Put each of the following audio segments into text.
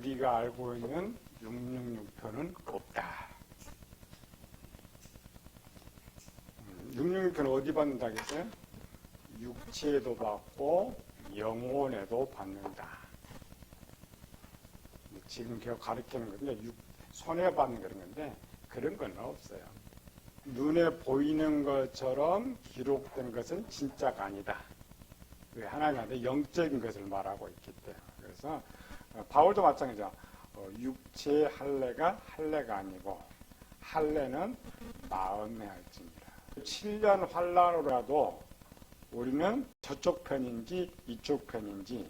우리가 알고 있는 666편은 없다. 666편은 어디 받는다겠어요? 육체에도 받고 영혼에도 받는다. 지금 겨 가르치는 건데 육, 손에 받는 그런 건데 그런 건 없어요. 눈에 보이는 것처럼 기록된 것은 진짜가 아니다. 왜 하나님한테 영적인 것을 말하고 있기 때문에 그래서 어, 바울도 마찬가지죠. 어, 육체의 할례가 할례가 아니고 할례는 마음의 할지입니다. 7년 환란으로라도 우리는 저쪽 편인지 이쪽 편인지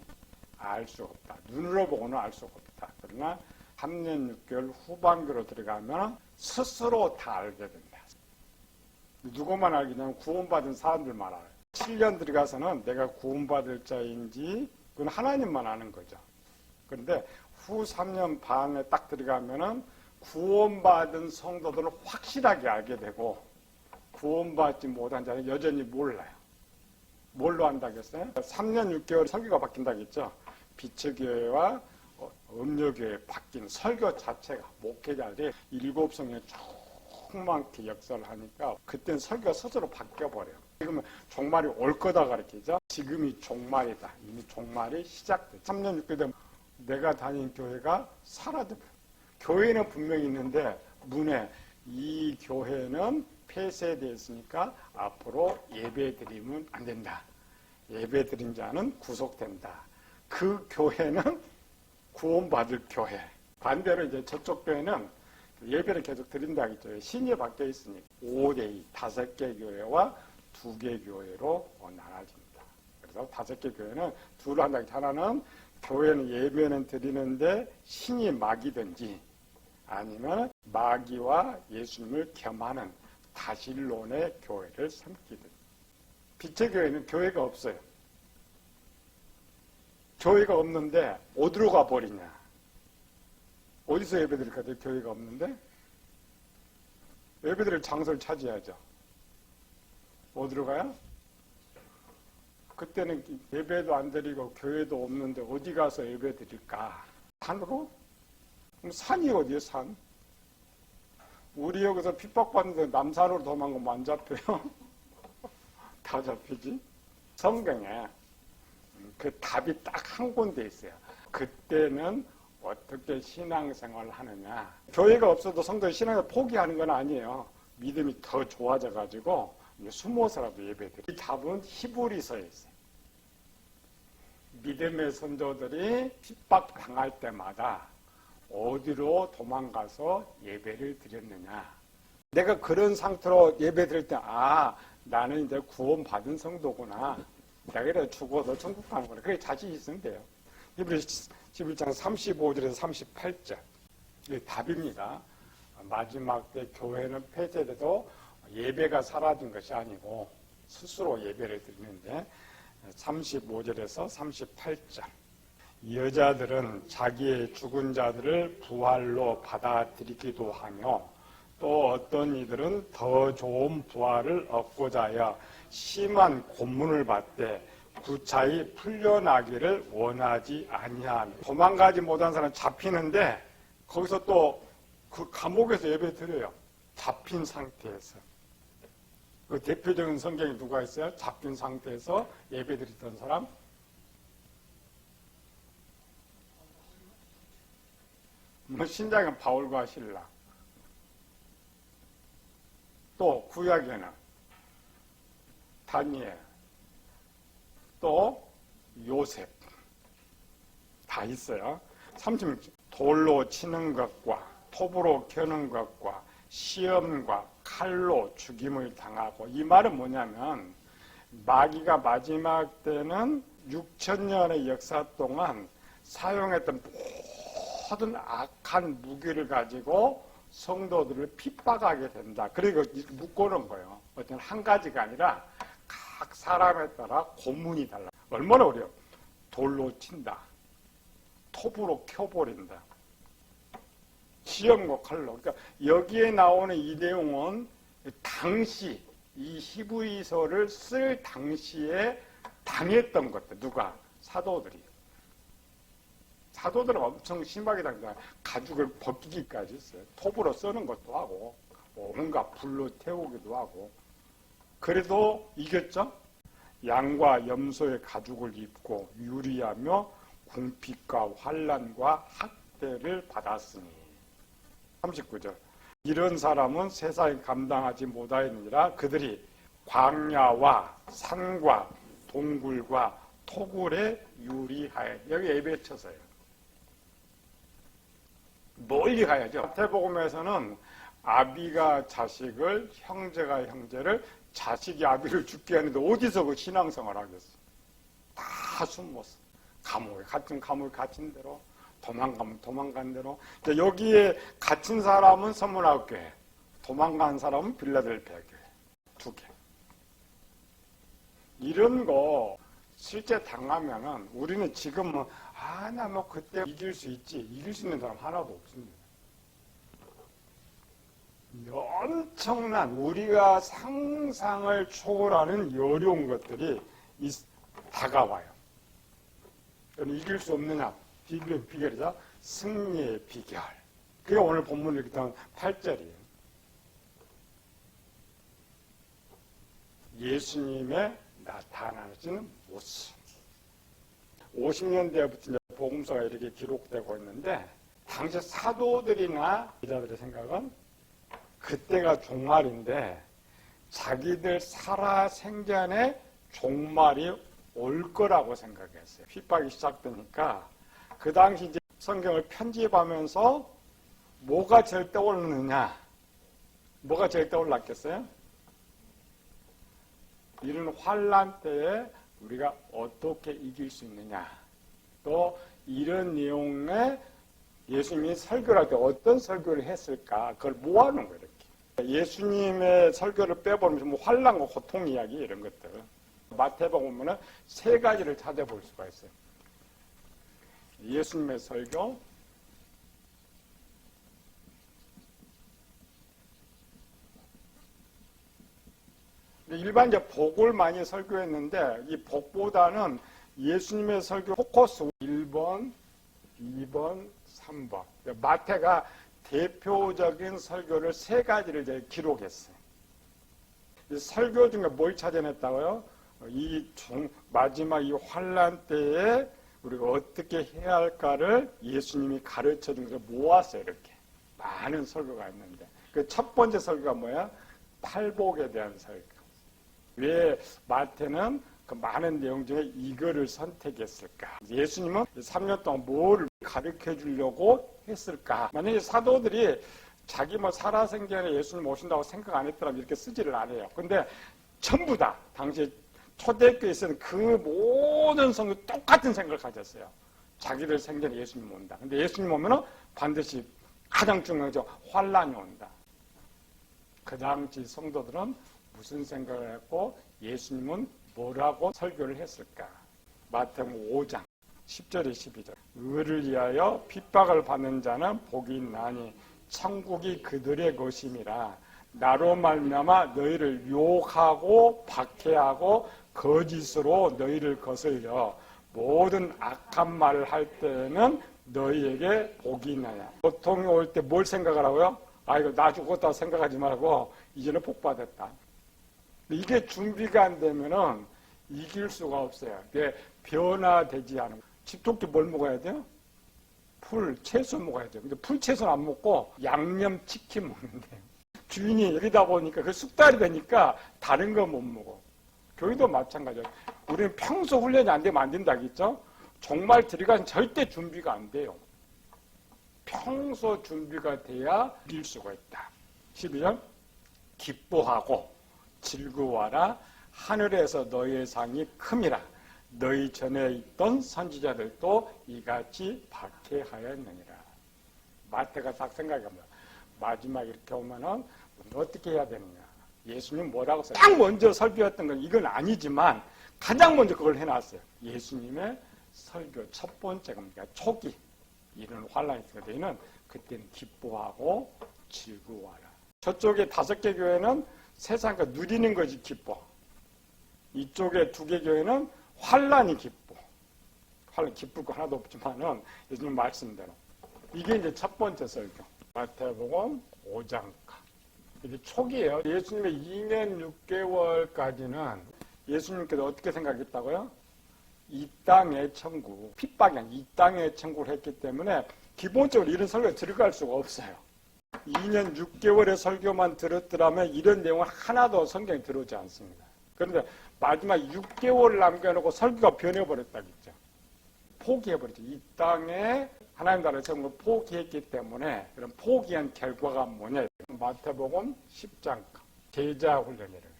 알 수 없다. 눈으로 보고는 알 수가 없다. 그러나 3년 6개월 후반기로 들어가면 스스로 다 알게 된다. 누구만 알게 되면 구원받은 사람들만 알아요. 7년 들어가서는 내가 구원받을 자인지 그건 하나님만 아는 거죠. 그런데 후 3년 반에 딱 들어가면은 구원받은 성도들은 확실하게 알게 되고 구원받지 못한 자는 여전히 몰라요. 뭘로 안다겠어요? 3년 6개월 설교가 바뀐다겠죠. 빛의 교회와 어, 음료교회 바뀐 설교 자체가 목회자들이 일곱 성에 조그맣게 역사를 하니까 그땐 설교가 스스로 바뀌어버려요. 지금은 종말이 올 거다 가르치죠. 지금이 종말이다. 이미 종말이 시작돼. 3년 6개월 되면 내가 다닌 교회가 사라져. 교회는 분명히 있는데 문에 이 교회는 폐쇄되었으니까 앞으로 예배 드리면 안 된다. 예배 드린 자는 구속된다. 그 교회는 구원받을 교회. 반대로 이제 저쪽 교회는 예배를 계속 드린다 했죠. 신이 바뀌어 있으니 5대2, 다섯 개 교회와 두 개 교회로 나눠집니다. 그래서 다섯 개 교회는 둘을 한다. 하나는 교회는 예배는 드리는데 신이 마귀든지 아니면 마귀와 예수님을 겸하는 다실론의 교회를 삼기든. 빛의 교회는 교회가 없어요. 교회가 없는데 어디로 가버리냐? 어디서 예배 드릴 까요 교회가 없는데? 예배 드릴 장소를 찾아야죠. 어디로 가요? 그때는 예배도 안 드리고 교회도 없는데 어디 가서 예배 드릴까? 산으로? 그럼 산이 어디에 산? 우리 여기서 핍박받는데 남산으로 도망가면 안 잡혀요? 다 잡히지? 성경에 그 답이 딱 한 군데 있어요. 그때는 어떻게 신앙생활을 하느냐. 교회가 없어도 성도의 신앙을 포기하는 건 아니에요. 믿음이 더 좋아져가지고 숨어서라도 예배드려. 이 답은 히브리서에 있어요. 믿음의 선조들이 핍박당할 때마다 어디로 도망가서 예배를 드렸느냐. 내가 그런 상태로 예배 드릴 때, 아, 나는 이제 구원받은 성도구나. 내가 이래 죽어도 천국 가는 거나. 그게 자신 있으면 돼요. 히브리 11장 35절에서 38절. 이게 답입니다. 마지막 때 교회는 폐쇄돼도 예배가 사라진 것이 아니고 스스로 예배를 드리는데 35절에서 38절. 여자들은 자기의 죽은 자들을 부활로 받아들이기도 하며 또 어떤 이들은 더 좋은 부활을 얻고자 하여 심한 고문을 받되 구차히 풀려나기를 원하지 아니한 도망가지 못한 사람 잡히는데 거기서 또 그 감옥에서 예배 드려요. 잡힌 상태에서. 그 대표적인 성경이 누가 있어요? 잡힌 상태에서 예배 드리던 사람? 뭐 신장은 바울과 신라. 또 구약에는 다니엘, 또 요셉 다 있어요. 30 돌로 치는 것과 톱으로 켜는 것과 시험과 칼로 죽임을 당하고 이 말은 뭐냐면 마귀가 마지막 때는 6천 년의 역사 동안 사용했던 모든 악한 무기를 가지고 성도들을 핍박하게 된다. 그리고 묶어놓은 거예요. 어떤 한 가지가 아니라 각 사람에 따라 고문이 달라. 얼마나 어려워. 돌로 친다. 톱으로 켜버린다. 시험과 칼로. 그러니까 여기에 나오는 이 내용은 당시 이 히브리서를 쓸 당시에 당했던 것들. 누가? 사도들이. 사도들은 엄청 심하게 당다 가죽을 벗기기까지 했어요. 톱으로 써는 것도 하고 뭐 온갖 불로 태우기도 하고 그래도 이겼죠. 양과 염소의 가죽을 입고 유리하며 궁핍과 환란과 학대를 받았으니 39절 이런 사람은 세상에 감당하지 못하였느니라 그들이 광야와 산과 동굴과 토굴에 유리하여 여기 예배 쳐서요. 멀리 가야죠. 마태복음에서는 아비가 자식을 형제가 형제를 자식이 아비를 죽게 하는데 어디서 그 신앙생활 하겠어? 다 숨었어. 감옥에 갇힌 감옥에 갇힌 대로 도망가면 도망간 대로 여기에 갇힌 사람은 선문학교회 도망간 사람은 빌라델피아 교회 두 개. 이런 거 실제 당하면은 우리는 지금 뭐, 아, 나 뭐 그때 이길 수 있지. 이길 수 있는 사람 하나도 없습니다. 엄청난 우리가 상상을 초월하는 어려운 것들이 있- 다가와요. 이길 수 없느냐? 비결, 비결이다. 승리의 비결. 그게 오늘 본문 읽던 8절이에요. 예수님의 나타나시는 모습. 50년대부터 이제 복음서가 이렇게 기록되고 있는데 당시 사도들이나 기자들의 생각은 그때가 종말인데 자기들 살아 생전에 종말이 올 거라고 생각했어요. 핍박이 시작되니까 그 당시 이제 성경을 편집하면서 뭐가 제일 떠오르느냐? 뭐가 제일 떠올랐겠어요? 이런 환란 때에 우리가 어떻게 이길 수 있느냐? 또 이런 내용에 예수님이 설교를 할 때 어떤 설교를 했을까? 그걸 모아놓은 거예요, 이렇게. 예수님의 설교를 빼버리면서 뭐 환란과 고통 이야기 이런 것들. 마태복음 보면은 세 가지를 찾아볼 수가 있어요. 예수님의 설교, 일반적 복을 많이 설교했는데 이 복보다는 예수님의 설교 포커스 1번, 2번, 3번. 마태가 대표적인 설교를 세 가지를 이제 기록했어요. 이 설교 중에 뭘 찾아냈다고요? 이 종, 마지막 이 환란 때에 우리가 어떻게 해야 할까를 예수님이 가르쳐 준 것을 모았어요, 이렇게. 많은 설교가 있는데. 그 첫 번째 설교가 뭐야? 팔복에 대한 설교. 왜 마태는 그 많은 내용 중에 이거를 선택했을까? 예수님은 3년 동안 뭘 가르쳐 주려고 했을까? 만약에 사도들이 자기 뭐 살아생전에 예수님 오신다고 생각 안 했더라면 이렇게 쓰지를 않아요. 근데 전부 다 당시 초대교회에서는 그 모든 성도 똑같은 생각을 가졌어요. 자기들 생전에 예수님 온다. 근데 예수님 오면은 반드시 가장 중요하죠. 환란이 온다. 그 당시 성도들은 무슨 생각을 했고 예수님은 뭐라고 설교를 했을까? 마태복음 5장 10절에 12절. 의를 위하여 핍박을 받는 자는 복이 있나니 천국이 그들의 것임이라. 나로 말미암아 너희를 욕하고 박해하고 거짓으로 너희를 거슬려 모든 악한 말을 할 때에는 너희에게 복이 있나냐. 고통이 올 때 뭘 생각을 하고요? 아 이거 나 죽었다 생각하지 말고 이제는 복 받았다. 이게 준비가 안 되면은 이길 수가 없어요. 이게 변화되지 않은. 거. 집토끼 뭘 먹어야 돼요? 풀, 채소 먹어야 돼요. 근데 풀, 채소는 안 먹고 양념 치킨 먹는데 주인이 여기다 보니까 그 숙달이 되니까 다른 거 못 먹어. 교회도 마찬가지예요. 우리는 평소 훈련이 안 되면 안 된다겠죠? 정말 들어가서 절대 준비가 안 돼요. 평소 준비가 돼야 이길 수가 있다. 12절 기뻐하고 즐거워하라 하늘에서 너희의 상이 큼이라 너희 전에 있던 선지자들도 이같이 박해하였느니라 마태가 딱 생각해보면 마지막 이렇게 오면은 어떻게 해야 되느냐 예수님 뭐라고 딱 먼저 설교했던 건 이건 아니지만 가장 먼저 그걸 해놨어요 예수님의 설교 첫 번째 겁니다 초기 이런 환란이 때는 그때는 기뻐하고 즐거워하라 저쪽에 다섯 개 교회는 세상 거 누리는 것이 기뻐. 이쪽에 두 개 교회는 환란이 기뻐. 활 기쁠 거 하나도 없지만은 예수님 말씀대로 이게 이제 첫 번째 설교. 마태복음 5장가. 이게 초기예요. 예수님의 2년 6개월까지는 예수님께서 어떻게 생각했다고요? 이 땅의 천국, 핍박이 아닌 이 땅의 천국을 했기 때문에 기본적으로 이런 설교에 들어갈 수가 없어요. 2년 6개월의 설교만 들었더라면 이런 내용은 하나도 성경에 들어오지 않습니다. 그런데 마지막 6개월 남겨놓고 설교가 변해버렸다겠죠. 포기해버렸죠. 이 땅에 하나님 나라의 천국을 포기했기 때문에 그런 포기한 결과가 뭐냐. 마태복음 10장 제자 훈련이래요.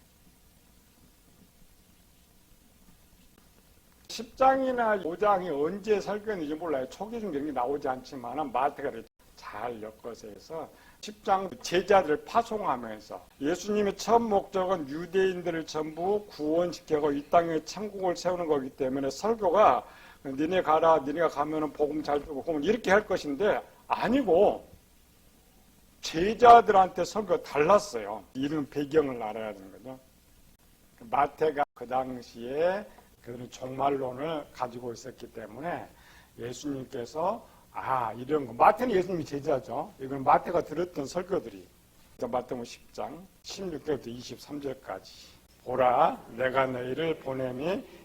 10장이나 5장이 언제 설교했는지 몰라요. 초기 중 이런 게 나오지 않지만 마태가 잘 엮어서 해서 10장 제자들을 파송하면서 예수님의 첫 목적은 유대인들을 전부 구원시키고 이 땅에 천국을 세우는 거기 때문에 설교가 니네 가라 니네가 가면은 복음 잘 주고 그러면 이렇게 할 것인데 아니고 제자들한테 설교가 달랐어요. 이런 배경을 알아야 되는 거죠. 마태가 그 당시에 그런 종말론을 가지고 있었기 때문에 예수님께서 아 이런 거 마태는 예수님이 제자죠. 이건 마태가 들었던 설교들이 마태복음 10장 16절부터 23절까지 보라 내가 너희를 보냄이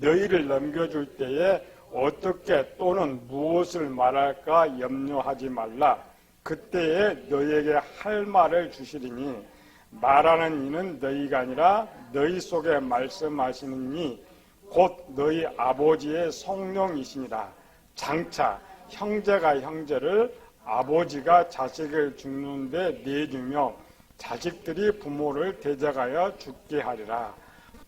너희를 넘겨줄 때에 어떻게 또는 무엇을 말할까 염려하지 말라. 그때에 너희에게 할 말을 주시리니 말하는 이는 너희가 아니라 너희 속에 말씀하시는 이 곧 너희 아버지의 성령이시니라. 장차 형제가 형제를 아버지가 자식을 죽는데 내주며 자식들이 부모를 대적하여 죽게 하리라.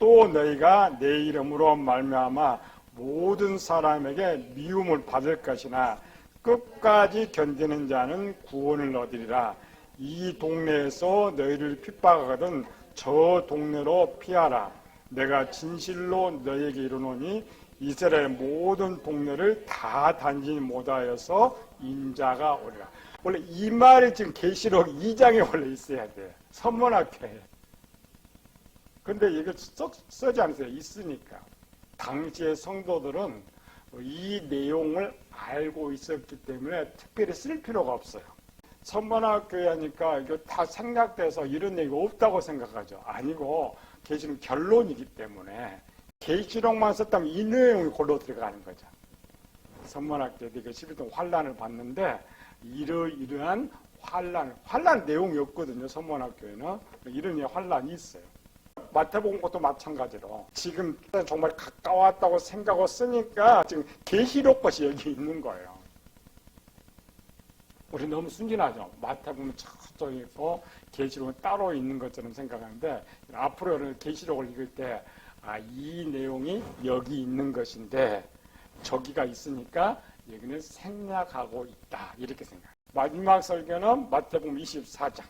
또 너희가 내 이름으로 말미암아 모든 사람에게 미움을 받을 것이나 끝까지 견디는 자는 구원을 얻으리라. 이 동네에서 너희를 핍박하거든 저 동네로 피하라. 내가 진실로 너희에게 이르노니 이스라엘 모든 동네를 다 단지 못하여서 인자가 오리라. 원래 이 말이 지금 계시록 2장에 원래 있어야 돼. 선문학회에. 근데 이거 써, 쓰지 않으세요. 있으니까. 당시의 성도들은 이 내용을 알고 있었기 때문에 특별히 쓸 필요가 없어요. 선문학교에 하니까 이거 다 생략돼서 이런 얘기가 없다고 생각하죠. 아니고 계시는 결론이기 때문에 계시록만 썼다면 이 내용이 골로 들어가는 거죠. 선문학교 때 11동 환란을 봤는데 이러이러한 환란, 환란 내용이 없거든요. 선문학교에는 이런 환란이 있어요. 마태복음 것도 마찬가지로 지금 정말 가까웠다고 생각하고 쓰니까 지금 계시록 것이 여기 있는 거예요. 우리 너무 순진하죠. 마태복음 저쪽에 있고 계시록은 따로 있는 것처럼 생각하는데 앞으로는 계시록을 읽을 때 아, 이 내용이 여기 있는 것인데 저기가 있으니까 여기는 생략하고 있다 이렇게 생각. 마지막 설교는 마태복음 24장.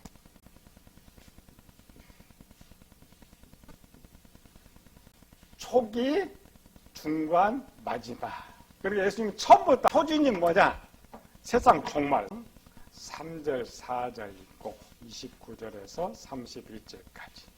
초기, 중간, 마지막. 그리고 예수님 처음부터 표준이 뭐냐? 세상 종말. 3절, 4절 있고 29절에서 31절까지.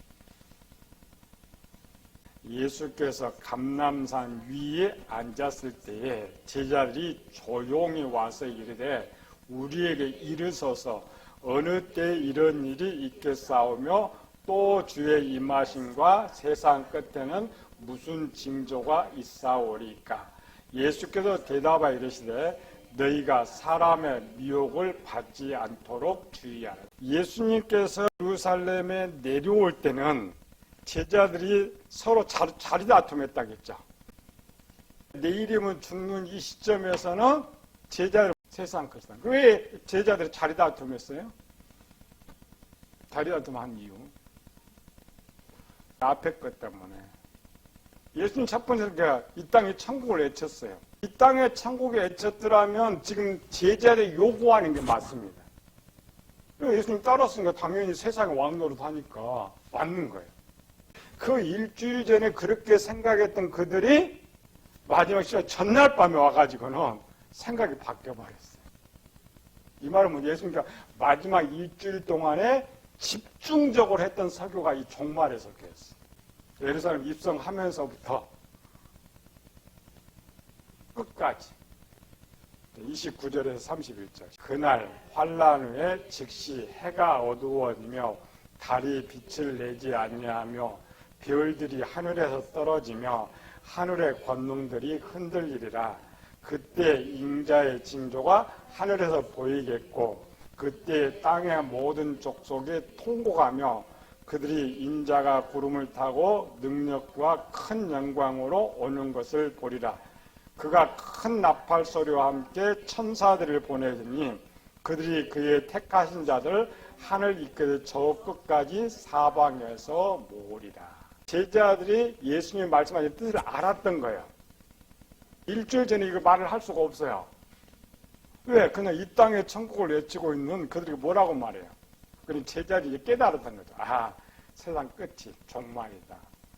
예수께서 감남산 위에 앉았을 때에 제자들이 조용히 와서 이르되 우리에게 이르소서 어느 때 이런 일이 있겠사오며 또 주의 임하심과 세상 끝에는 무슨 징조가 있사오리까 예수께서 대답하여 이르시되 너희가 사람의 미혹을 받지 않도록 주의하라 예수님께서 예루살렘에 내려올 때는 제자들이 서로 자리, 자리 다툼했다겠죠. 내일이면 죽는 이 시점에서는 제자들 세상 것이다. 왜 제자들이 자리 다툼했어요? 자리 다툼한 이유. 앞에 것 때문에. 예수님 첫 번째 이 땅에 천국을 외쳤어요. 이 땅에 천국에 애쳤더라면 지금 제자들이 요구하는 게 맞습니다. 예수님 따랐으니까 당연히 세상에 왕노릇 하니까 맞는 거예요. 그 일주일 전에 그렇게 생각했던 그들이 마지막 시간 전날 밤에 와가지고는 생각이 바뀌어버렸어요. 이 말은 뭐 예수님께서 마지막 일주일 동안에 집중적으로 했던 설교가 이 종말의 설교였어요. 예루살렘 입성하면서부터 끝까지 29절에서 31절. 그날 환란 후에 즉시 해가 어두워지며 달이 빛을 내지 아니하며 별들이 하늘에서 떨어지며 하늘의 권능들이 흔들리리라. 그때 인자의 징조가 하늘에서 보이겠고 그때 땅의 모든 족속이 통곡하며 그들이 인자가 구름을 타고 능력과 큰 영광으로 오는 것을 보리라. 그가 큰 나팔 소리와 함께 천사들을 보내더니 그들이 그의 택하신 자들 하늘 이끌 저 끝까지 사방에서 모으리라. 제자들이 예수님의 말씀하신 뜻을 알았던 거예요. 일주일 전에 이거 말을 할 수가 없어요. 왜? 그냥 이 땅에 천국을 외치고 있는 그들이 뭐라고 말해요? 그럼 제자들이 깨달았던 거죠. 아, 세상 끝이 종말이다.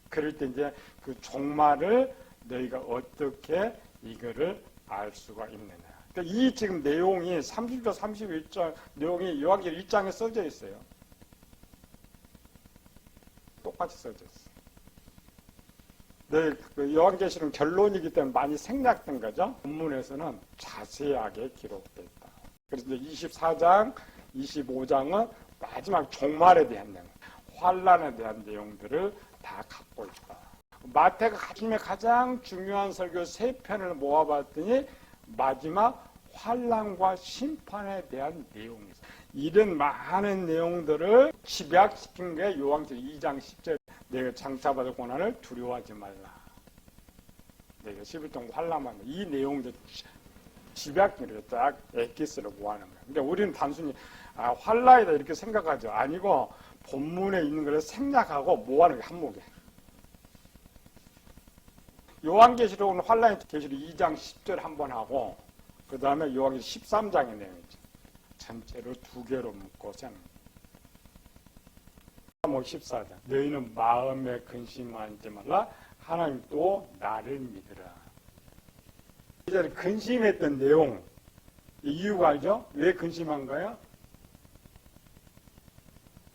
그럴 때 이제 그 종말을 너희가 어떻게 이거를 알 수가 있느냐. 그러니까 이 지금 내용이 30절, 31절 내용이 요한계시록 1장에 써져 있어요. 똑같이 써져 있어요. 네, 그 요한계시록 결론이기 때문에 많이 생략된 거죠. 본문에서는 자세하게 기록됐다. 그래서 이제 24장, 25장은 마지막 종말에 대한 내용, 환란에 대한 내용들을 다 갖고 있다. 마태가 가슴에 가장 중요한 설교 세 편을 모아봤더니 마지막 환란과 심판에 대한 내용이 있어요. 이런 많은 내용들을 집약시킨 게 요한계시록 2장 10절 내가 장차받을 고난을 두려워하지 말라. 내가 10일 동안 환란만 이 내용들 집약기를 딱 엑기스로 모아놓은 거예요. 그러니까 우리는 단순히 아, 환란이다 이렇게 생각하죠. 아니고 본문에 있는 것을 생략하고 모아놓은 게 한목이에요. 요한계시록은 환란의 계시록 2장 10절 한 번 하고 그 다음에 요한계시록 13장의 내용이죠. 전체로 두 개로 묶어서 뭐 14장 너희는 마음에 근심하지 말라 하나님 또 나를 믿으라 이제 근심했던 내용 이유가 알죠? 왜 근심한가요?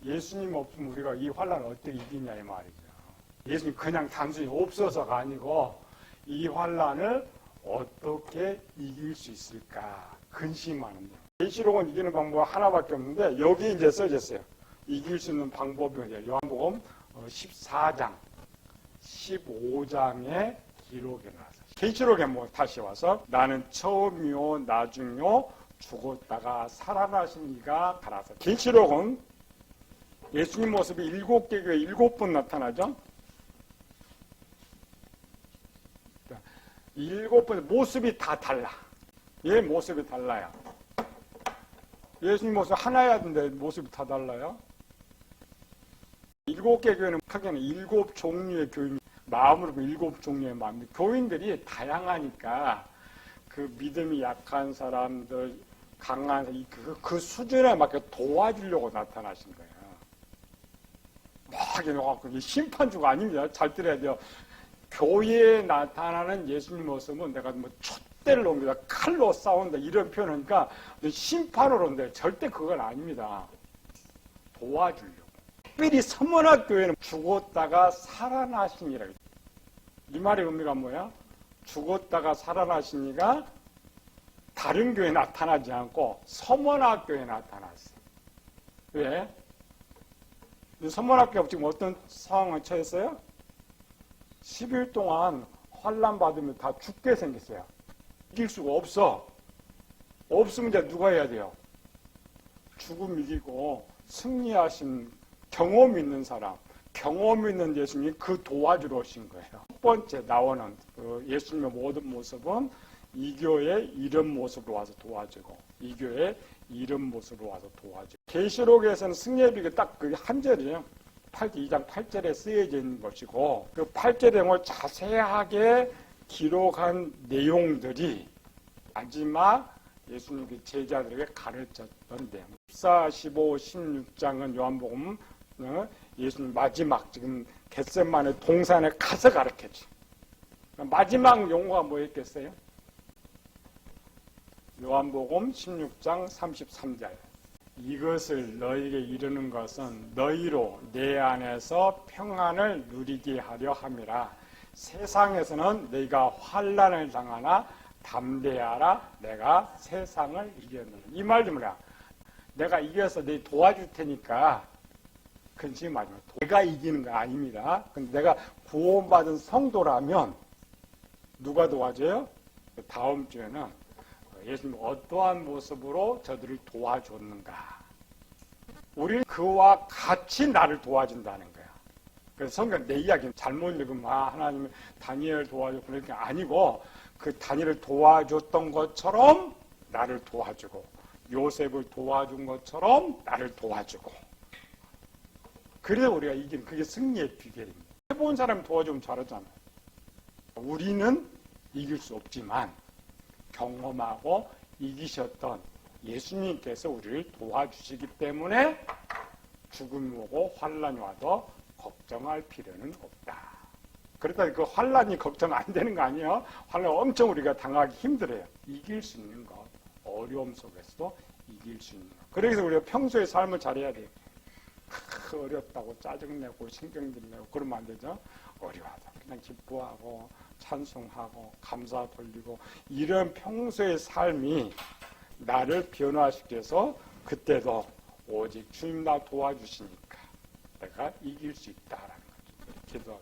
예수님 없으면 우리가 이 환란을 어떻게 이기냐 이 말이죠. 예수님 그냥 단순히 없어서가 아니고 이 환란을 어떻게 이길 수 있을까? 근심하는 데 계시록은 이기는 방법 하나밖에 없는데 여기 이제 써졌어요. 이길 수 있는 방법이 이제 요한복음 14장, 15장에 기록이 나왔어요. 계시록에 뭐 다시 와서 나는 처음이요 나중요 죽었다가 살아나신 이가 가라서. 계시록은 예수님 모습이 일곱 개 교회 일곱 번 나타나죠. 일곱 번 모습이 다 달라. 얘 모습이 달라요. 예수님 모습 하나야 되는데 모습이 다 달라요. 일곱 개 교회는 크게는 일곱 종류의 교인, 마음으로 그 일곱 종류의 마음. 교인들이 다양하니까 그 믿음이 약한 사람들, 강한 사람, 그, 그 수준에 맞게 도와주려고 나타나신 거예요. 막 이래갖고 심판주가 아닙니다. 잘 들어야 돼요. 교회에 나타나는 예수님 모습은 내가 뭐 촛대를 옮기다 칼로 싸운다 이런 표현하니까 심판으로 온다 절대 그건 아닙니다. 도와주려고. 특별히 서문학 교회는 죽었다가 살아나시니라. 이 말의 의미가 뭐야? 죽었다가 살아나시니가 다른 교회에 나타나지 않고 서문학교에 나타났어. 왜? 서문학교가 지금 어떤 상황에 처했어요? 10일 동안 환란 받으면 다 죽게 생겼어요. 이길 수가 없어. 없으면 이제 누가 해야 돼요? 죽음 이기고 승리하신 경험 있는 사람, 경험 있는 예수님이 그 도와주러 오신 거예요. 첫 번째 나오는 그 예수님의 모든 모습은 이 교회 이런 모습으로 와서 도와주고 이 교회 이런 모습으로 와서 도와주고 계시록에서는 승리의 비가 딱그 한 절이에요. 8, 2장 8절에 쓰여져 것이고 그 8절의 내용을 자세하게 기록한 내용들이 마지막 예수님 그 제자들에게 가르쳤던데 14, 15, 16장은 요한복음 어, 예수님 마지막 지금 겟셋만의 동산에 가서 가르쳤죠. 마지막 용어가 뭐였겠어요? 요한복음 16장 33절. 이것을 너희에게 이르는 것은 너희로 내 안에서 평안을 누리게 하려 함이라. 세상에서는 너희가 환란을 당하나 담대하라. 내가 세상을 이겼느라. 이 말이 뭐야 내가 이겨서 너희 도와줄 테니까 그건 지금 말이야 내가 이기는 거 아닙니다. 근데 내가 구원받은 성도라면 누가 도와줘요? 다음 주에는 예수님 어떠한 모습으로 저들을 도와줬는가. 우리는 그와 같이 나를 도와준다는 거야. 그래서 성경 내 이야기는 잘못 읽으면 아, 하나님은 다니엘 도와줬고 그런 게 아니고 그 다니엘을 도와줬던 것처럼 나를 도와주고 요셉을 도와준 것처럼 나를 도와주고. 그래야 우리가 이기는 그게 승리의 비결입니다. 해본 사람이 도와주면 잘하잖아 우리는 이길 수 없지만 경험하고 이기셨던 예수님께서 우리를 도와주시기 때문에 죽음이 오고 환란이 와도 걱정할 필요는 없다. 그렇다 그 환란이 걱정 안 되는 거 아니에요? 환란 엄청 우리가 당하기 힘들어요. 이길 수 있는 것, 어려움 속에서도 이길 수 있는 것. 그래서 우리가 평소에 삶을 잘해야 돼요. 크, 어렵다고 짜증내고 신경질 내고 그러면 안 되죠. 어려워도 그냥 기뻐하고 찬송하고 감사 돌리고 이런 평소의 삶이 나를 변화시켜서 그때도 오직 주님 나 도와주시니까 내가 이길 수 있다라는 거죠. 기도합시다.